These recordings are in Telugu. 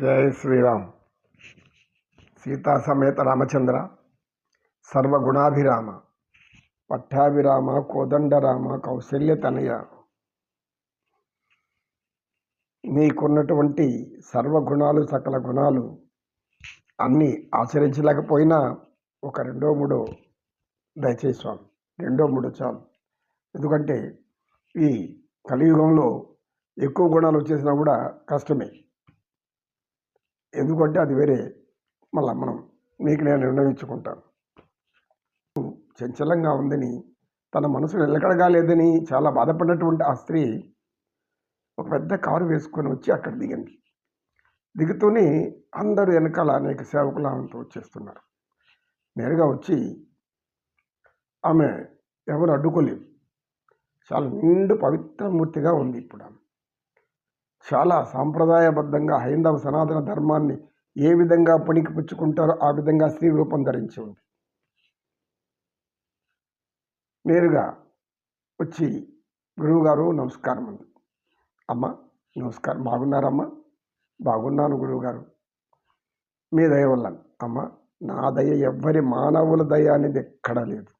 జయ శ్రీరామ్. సీతా సమేత రామచంద్ర సర్వగుణాభిరామ పట్టాభిరామ కోదండరామ కౌశల్య తనయ. నీకున్నటువంటి సర్వగుణాలు సకల గుణాలు అన్నీ ఆచరించలేకపోయినా ఒక రెండో మూడో దయచేసి స్వామి రెండో మూడో చాలు. ఎందుకంటే ఈ కలియుగంలో ఎక్కువ గుణాలు వచ్చేసినా కూడా కష్టమే. ఎందుకంటే అది వేరే. మళ్ళీ మనం నీకు నేను నిర్ణయించుకుంటాను. చంచలంగా ఉందని తన మనసు నిలకడగాలేదని చాలా బాధపడినటువంటి ఆ స్త్రీ ఒక పెద్ద కారు వేసుకొని వచ్చి అక్కడ దిగింది. దిగుతూనే అందరూ వెనకాల అనేక సేవకులు ఆమెతో వచ్చేస్తున్నారు. నేరుగా వచ్చి ఆమె ఎవరు అడ్డుకోలేదు. చాలా నిండు పవిత్రమూర్తిగా ఉంది ఇప్పుడు ఆమె. చాలా సాంప్రదాయబద్ధంగా హైందవ సనాతన ధర్మాన్ని ఏ విధంగా పనికి పుచ్చుకుంటారో ఆ విధంగా స్త్రీ రూపం ధరించి ఉంది. నేరుగా వచ్చి గురువుగారు నమస్కారం అంది. అమ్మ నమస్కారం. బాగున్నారమ్మా? బాగున్నాను గురువుగారు మీ దయ వల్ల. అమ్మ నా దయ ఎవ్వరి మానవుల దయ అనేది ఎక్కడా లేదు.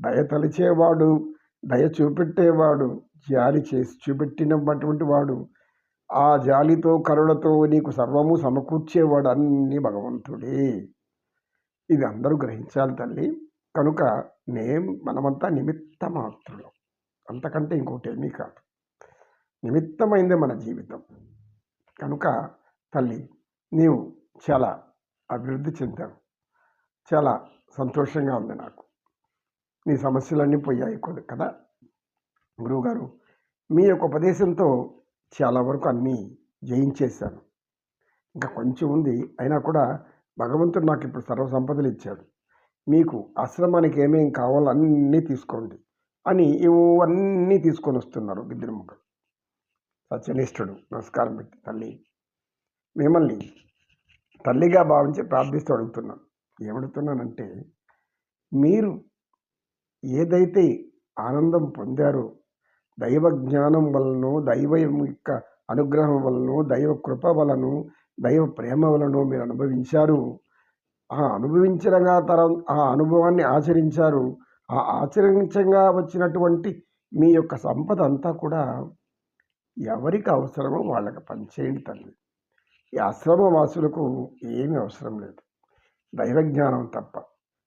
దయ తలిచేవాడు దయ చూపెట్టేవాడు జాలి చేసి చూపెట్టినటువంటి వాడు ఆ జాలితో కరుణతో నీకు సర్వము సమకూర్చేవాడు అన్ని భగవంతుడే. ఇది అందరూ గ్రహించాలి తల్లి. కనుక నేం మనమంతా నిమిత్త మాత్రులు అంతకంటే ఇంకోటి ఏమీ కాదు. నిమిత్తమైందే మన జీవితం. కనుక తల్లి నీవు చాలా అభివృద్ధి చెందావు. చాలా సంతోషంగా ఉంది నాకు. నీ సమస్యలన్నీ పోయాయి కదా? గురువుగారు మీ యొక్క ఉపదేశంతో చాలా వరకు అన్నీ జయించేశాను ఇంకా కొంచెం ఉంది అయినా కూడా భగవంతుడు నాకు ఇప్పుడు సర్వ సంపదలు ఇచ్చాడు. మీకు ఆశ్రమానికి ఏమేమి కావాలో అన్నీ తీసుకోండి అని ఇవన్నీ తీసుకొని వస్తున్నారు ఇద్దరు సత్యనిష్ఠుడు నమస్కారం పెట్టి తల్లి మిమ్మల్ని తల్లిగా భావించి ప్రార్థిస్తూ అడుగుతున్నాను. ఏమడుగుతున్నానంటే మీరు ఏదైతే ఆనందం పొందారో దైవ జ్ఞానం వలన దైవ యొక్క అనుగ్రహం వలనో దైవ కృప వలన దైవ ప్రేమ వలన మీరు అనుభవించారు. ఆ అనుభవించగా తర ఆ అనుభవాన్ని ఆచరించారు. ఆ ఆచరించగా వచ్చినటువంటి మీ యొక్క సంపద అంతా కూడా ఎవరికి అవసరమో వాళ్ళకి పనిచేయండి తల్లి. ఈ ఆశ్రమవాసులకు ఏమీ అవసరం లేదు. దైవ జ్ఞానం తప్ప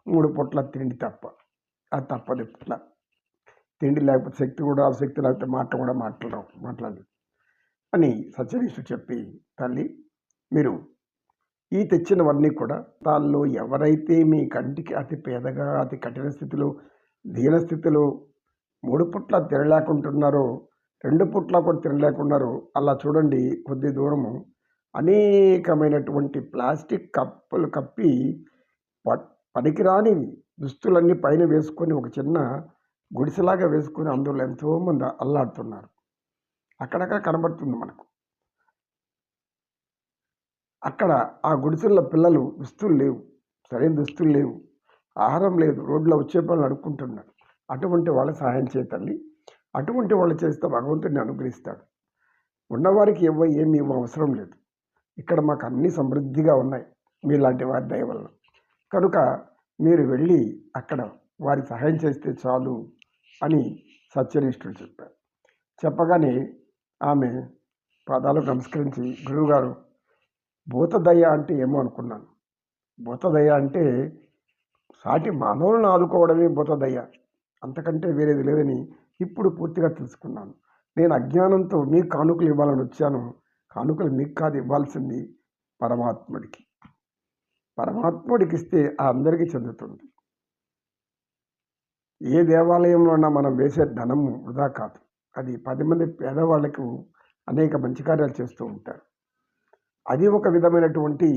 మూడు పొట్ల తిండి తప్ప అది తప్పదు ఇట్లా తిండి లేకపోతే శక్తి కూడా శక్తి లేకపోతే మాట కూడా మాట్లాడడం మాట్లాడదు అని సత్యనీషు చెప్పి తల్లి మీరు ఈ తెచ్చినవన్నీ కూడా తాళ్ళు ఎవరైతే మీ కంటికి అతి పేదగా అతి కఠిన స్థితిలో దీన స్థితిలో మూడు పుట్ల తినలేకుంటున్నారో రెండు పుట్ల కూడా తినలేకున్నారో అలా చూడండి కొద్ది దూరము అనేకమైనటువంటి ప్లాస్టిక్ కప్పులు కప్పి పనికిరాని దుస్తులన్నీ పైన వేసుకొని ఒక చిన్న గుడిసెలాగా వేసుకుని అందులో ఎంతోమంది అల్లాడుతున్నారు. అక్కడక్కడ కనబడుతుంది మనకు. అక్కడ ఆ గుడిసెల్లో పిల్లలు దుస్తులు లేవు. సరైన దుస్తులు లేవు. ఆహారం లేదు. రోడ్లో వచ్చే పనులు అడుక్కుంటున్నారు. అటువంటి వాళ్ళ సహాయం చేతండి అటువంటి వాళ్ళు చేస్తే భగవంతుడిని అనుగ్రహిస్తాడు. ఉన్నవారికి ఇవ్వ ఏమి ఇవ్వ అవసరం లేదు. ఇక్కడ మాకు అన్ని సమృద్ధిగా ఉన్నాయి. మీలాంటి వారి దయ వల్ల కనుక మీరు వెళ్ళి అక్కడ వారి సహాయం చేస్తే చాలు. అని సత్యనిష్ఠుడు చెప్పారు చెప్పగానే ఆమె పాదాలకు నమస్కరించి గురువుగారు భూతదయ అంటే ఏమో అనుకున్నాను. భూతదయ అంటే సాటి మానవులను ఆదుకోవడమే భూతదయ. అంతకంటే వేరేది లేదని ఇప్పుడు పూర్తిగా తెలుసుకున్నాను. నేను అజ్ఞానంతో మీ కానుకలు ఇవ్వాలని వచ్చాను. కానుకలు మీకు కాదు ఇవ్వాల్సింది పరమాత్ముడికి. పరమాత్ముడికి ఇస్తే ఆ అందరికీ చెందుతుంది. ఏ దేవాలయంలో ఉన్నా మనం వేసే ధనము వృధా కాదు. అది పది మంది పేదవాళ్ళకు అనేక మంచి కార్యాలు చేస్తూ ఉంటారు. అది ఒక విధమైనటువంటి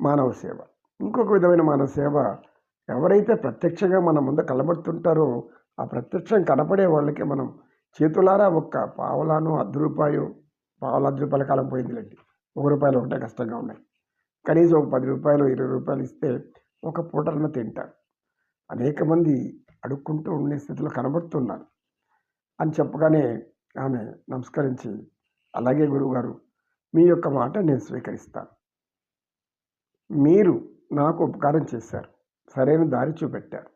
మానవ సేవ. ఇంకొక విధమైన మానవ సేవ ఎవరైతే ప్రత్యక్షంగా మన ముందు కలబడుతుంటారో ఆ ప్రత్యక్షం కనపడే వాళ్ళకి మనం చేతులారా ఒక్క పావలాను అర్ధ రూపాయలు పావుల అర్ధ రూపాయల కాలం పోయిందిలేండి. ఒక రూపాయలు ఒకటే కష్టంగా ఉన్నాయి. కనీసం ఒక పది రూపాయలు ఇరవై రూపాయలు ఇస్తే ఒక పూటలను తింటారు. అనేక మంది అడుక్కుంటూ ఉండే స్థితిలో కనబడుతున్నారు. అని చెప్పగానే ఆమె నమస్కరించి అలాగే గురువుగారు మీ యొక్క మాట నేను స్వీకరిస్తాను. మీరు నాకు ఉపకారం చేశారు. సరైన దారి చూపెట్టారు.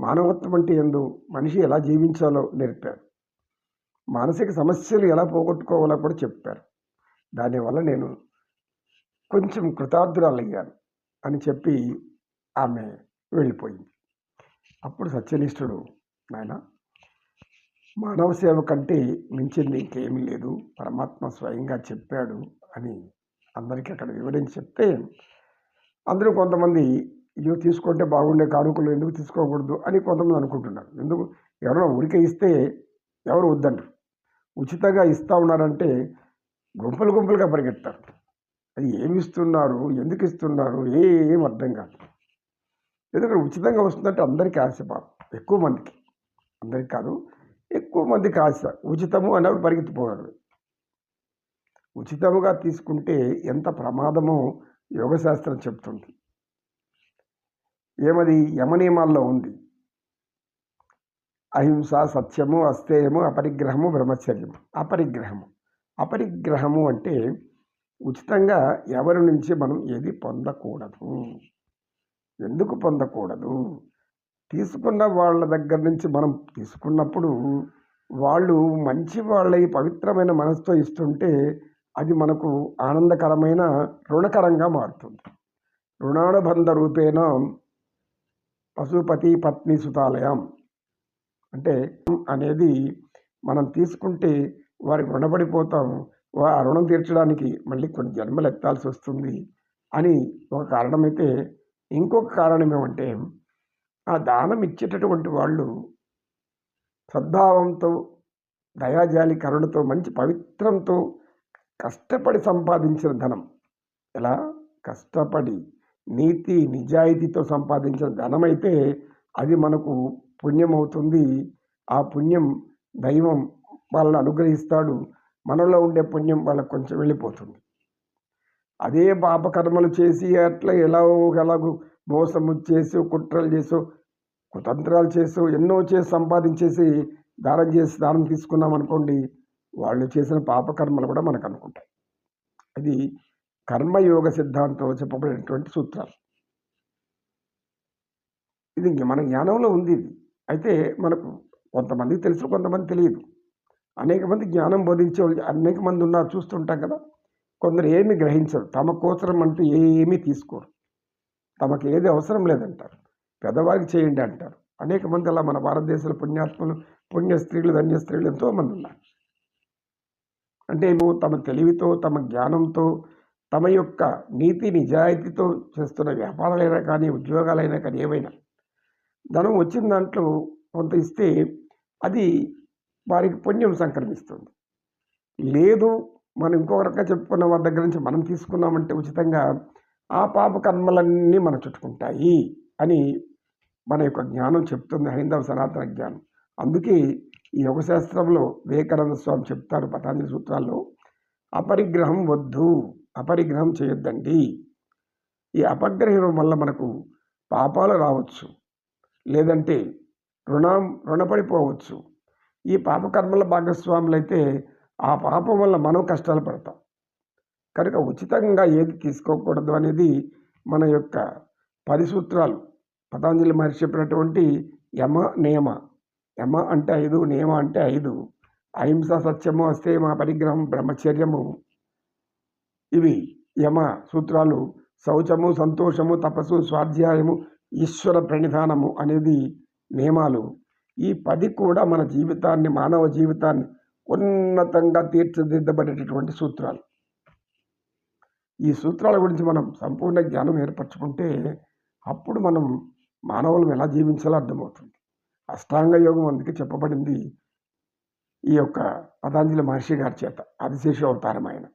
మానవత్వం అంటే ఎందు మనిషి ఎలా జీవించాలో నేర్పారు. మానసిక సమస్యలు ఎలా పోగొట్టుకోవాలో కూడా చెప్పారు. దానివల్ల నేను కొంచెం కృతార్థురాలయ్యాను అని చెప్పి ఆమె వెళ్ళిపోయింది. అప్పుడు సత్యనిష్ఠుడు నాయన మానవ సేవ కంటే మించింది ఇంకేమీ లేదు. పరమాత్మ స్వయంగా చెప్పాడు అని అందరికీ అక్కడ వివరించి చెప్తే అందరూ కొంతమంది ఇవి తీసుకుంటే బాగుండే కానుకలు ఎందుకు తీసుకోకూడదు? అని కొంతమంది అనుకుంటున్నారు. ఎందుకు? ఎవరైనా ఊరికే ఇస్తే ఎవరు వద్దంటారు? ఉచితంగా ఇస్తా ఉన్నారంటే గుంపులు గుంపులుగా పరిగెత్తారు. అది ఏమి ఇస్తున్నారు? ఎందుకు ఇస్తున్నారు? ఏం అర్థం కాదు. ఎందుకంటే ఉచితంగా వస్తుందంటే అందరికీ ఆశ పాపం ఎక్కువ మందికి. అందరికి కాదు. ఎక్కువ మందికి ఆశ. ఉచితము అన్నప్పుడు పరిగెత్తిపోయారు ఉచితముగా తీసుకుంటే ఎంత ప్రమాదమో యోగశాస్త్రం చెప్తుంది. ఏమది? యమనియమాల్లో ఉంది. అహింస సత్యము అస్థేయము అపరిగ్రహము బ్రహ్మచర్యము. అపరిగ్రహము. అపరిగ్రహము అంటే ఉచితంగా ఎవరి నుంచి మనం ఏది పొందకూడదు. ఎందుకు పొందకూడదు? తీసుకున్న వాళ్ళ దగ్గర నుంచి మనం తీసుకున్నప్పుడు వాళ్ళు మంచి వాళ్ళై పవిత్రమైన మనసుతో ఇస్తుంటే అది మనకు ఆనందకరమైన రుణకరంగా మారుతుంది. రుణానుబంధ రూపేణ పశుపతి పత్ని సుతాలయం అంటే అనేది మనం తీసుకుంటే వారికి రుణపడిపోతాం ఆ రుణం తీర్చడానికి మళ్ళీ కొన్ని జన్మలు ఎత్తాల్సి వస్తుంది అని ఒక కారణమైతే ఇంకొక కారణం ఏమంటే ఆ దానం ఇచ్చేటటువంటి వాళ్ళు సద్భావంతో దయాజాలి కరుణతో మంచి పవిత్రంతో కష్టపడి సంపాదించిన ధనం. ఎలా? కష్టపడి నీతి నిజాయితీతో సంపాదించిన ధనం అయితే అది మనకు పుణ్యం అవుతుంది ఆ పుణ్యం దైవం వాళ్ళని అనుగ్రహిస్తాడు. మనలో ఉండే పుణ్యం వాళ్ళకు కొంచెం వెళ్ళిపోతుంది. అదే పాపకర్మలు చేసి అట్లా ఎలా ఎలాగో మోసము చేసి కుట్రలు చేసో కుతంత్రాలు చేసో ఎన్నో చేసి సంపాదించేసి దానం చేసి దానం తీసుకున్నాం అనుకోండి వాళ్ళు చేసిన పాపకర్మలు కూడా మనకు అనుకుంటాయి. అది కర్మయోగ సిద్ధాంతం చెప్పబడినటువంటి సూత్రాలు. ఇది మన జ్ఞానంలో ఉంది ఇది. అయితే మనకు కొంతమందికి తెలుసు కొంతమంది తెలియదు. అనేక మంది జ్ఞానం బోధించే వాళ్ళు అనేక మంది ఉన్నారు చూస్తుంటాం కదా. కొందరు ఏమి గ్రహించరు. తమ కోసరం అంటూ ఏమీ తీసుకోరు. తమకు ఏది అవసరం లేదంటారు. పెద్దవారికి చేయండి అంటారు. అనేక మంది అలా మన భారతదేశంలో పుణ్యాత్మలు పుణ్య స్త్రీలు ధన్య స్త్రీలు ఎంతోమంది ఉన్నారు. అంటే ఏమో తమ తెలివితో తమ జ్ఞానంతో తమ యొక్క నీతి నిజాయితీతో చేస్తున్న వ్యాపారాలైనా కానీ ఉద్యోగాలైనా కానీ ఏవైనా. ధనం వచ్చిన దాంట్లో కొంత ఇస్తే అది వారికి పుణ్యం సంక్రమిస్తుంది. లేదు మనం ఇంకొక రకంగా చెప్పుకున్న వారి దగ్గర నుంచి మనం తీసుకున్నామంటే ఉచితంగా ఆ పాప కర్మలన్నీ మన చుట్టుకుంటాయి అని మన యొక్క జ్ఞానం చెప్తుంది హైందవ సనాతన జ్ఞానం. అందుకే ఈ యోగశాస్త్రంలో వివేకానంద స్వామి చెప్తారు పతాంజలి సూత్రాల్లో అపరిగ్రహం వద్దు అపరిగ్రహం చేయొద్దండి. ఈ అపగ్రహం వల్ల మనకు పాపాలు రావచ్చు లేదంటే రుణం రుణపడిపోవచ్చు. ఈ పాపకర్మల భాగస్వాములైతే ఆ పాపం వల్ల మనం కష్టాలు పడతాం. కనుక ఉచితంగా ఏది తీసుకోకూడదు అనేది మన యొక్క పది సూత్రాలు పతాంజలి మహర్షి చెప్పినటువంటి యమ నియమ యమ అంటే ఐదు నియమ అంటే ఐదు. అహింస సత్యము అస్థేమ పరిగ్రహం బ్రహ్మచర్యము. ఇవి యమ సూత్రాలు. శౌచము సంతోషము తపస్సు స్వాధ్యాయము ఈశ్వర ప్రణిధానము అనేది నియమాలు ఈ పది కూడా మన జీవితాన్ని మానవ జీవితాన్ని ఉన్నతంగా తీర్చిదిద్దబడేటటువంటి సూత్రాలు. ఈ సూత్రాల గురించి మనం సంపూర్ణ జ్ఞానం ఏర్పరచుకుంటే అప్పుడు మనం మానవులను ఎలా జీవించాలో అర్థమవుతుంది. అష్టాంగ యోగం అందుకే చెప్పబడింది ఈ యొక్క పతాంజలి మహర్షి గారి చేత ఆదిశేషు అవతారం ఆయన.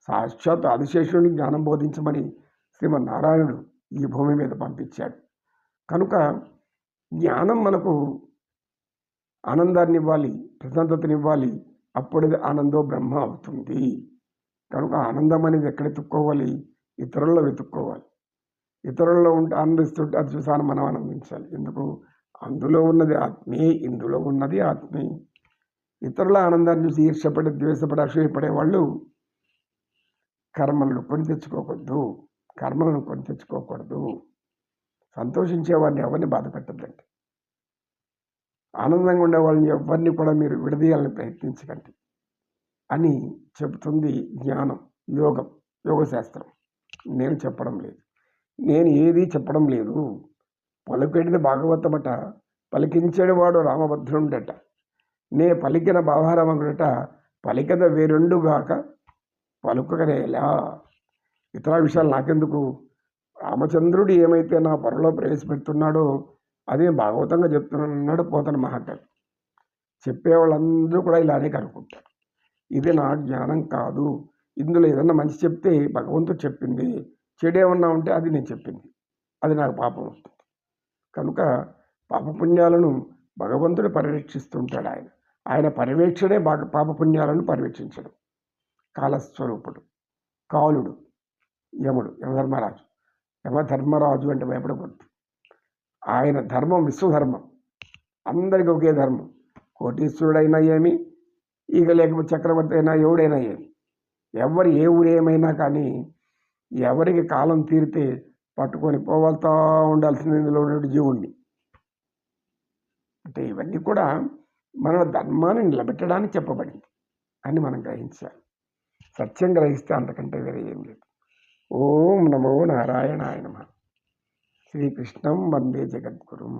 సాక్షాత్ ఆదిశేషుని జ్ఞానం బోధించమని శ్రీమన్నారాయణుడు ఈ భూమి మీద పంపించాడు. కనుక జ్ఞానం మనకు ఆనందాన్ని ఇవ్వాలి ప్రశాంతతనివ్వాలి. అప్పుడే ఆనందో బ్రహ్మ అవుతుంది కనుక ఆనందం అనేది ఎక్కడ వెతుక్కోవాలి ఇతరుల్లో వెతుక్కోవాలి. ఇతరుల్లో ఉంటే ఆనందిస్తుంటే అది చూసాను మనం ఆనందించాలి. ఎందుకు? అందులో ఉన్నది ఆత్మే ఇందులో ఉన్నది ఆత్మే. ఇతరుల ఆనందాన్ని చూసి ఈర్షపడి ద్వేషపడి అసూయపడే వాళ్ళు కర్మలను కొని తెచ్చుకోకూడదు. కర్మలను కొని తెచ్చుకోకూడదు. సంతోషించే వారిని ఎవరిని బాధ పెట్టద్దండి. ఆనందంగా ఉండే వాళ్ళని ఎవరిని కూడా మీరు విడదీయాలని ప్రయత్నించకండి అని చెబుతుంది జ్ఞానం యోగం యోగశాస్త్రం. నేను చెప్పడం లేదు. నేను ఏది చెప్పడం లేదు. పలుకెడిది భాగవతమట పలికించేవాడు రామభద్రుండట నే పలికిన భావారమగుడట పలికద వేరెండుగాక పలుకగనేలా ఇతర విషయాలు నాకెందుకు? రామచంద్రుడు ఏమైతే నా పొరలో ప్రవేశపెడుతున్నాడో అదే భాగవతంగా చెప్తున్నాడు అన్నాడు పోతన మహాకవి చెప్పేవాళ్ళందరూ కూడా ఇలానే కనుక్కుంటారు. ఇది నా జ్ఞానం కాదు. ఇందులో ఏదన్నా మంచి చెప్తే భగవంతుడు చెప్పింది చెడు ఏమన్నా ఉంటే అది నేను చెప్పింది. అది నాకు పాపం వస్తుంది. కనుక పాపపుణ్యాలను భగవంతుడు పరిరక్షిస్తుంటాడు ఆయన. ఆయన పర్యవేక్షణే బాగా పాపపుణ్యాలను పర్యవేక్షించడం. కాలస్వరూపుడు కాలుడు యముడు యమధర్మరాజు. యమధర్మరాజు అంటే భయపడకూడదు. ఆయన ధర్మం విశ్వధర్మం. అందరికి ఒకే ధర్మం. కోటీశ్వరుడైనా ఏమి ఈగ లేకపోతే చక్రవర్తి అయినా ఎవడైనా ఏమి. ఎవరు ఏ ఊరేమైనా కానీ ఎవరికి కాలం తీరితే పట్టుకొని పోవలతా ఉండాల్సిన ఇందులో ఉన్న జీవుణ్ణి. అంటే ఇవన్నీ కూడా మన ధర్మాన్ని నిలబెట్టడానికి చెప్పబడింది అని మనం గ్రహించాలి. సత్యం గ్రహిస్తే అంతకంటే వేరే ఏం లేదు. ఓం నమో నారాయణాయ నమ. శ్రీకృష్ణం వందే జగద్గురుం.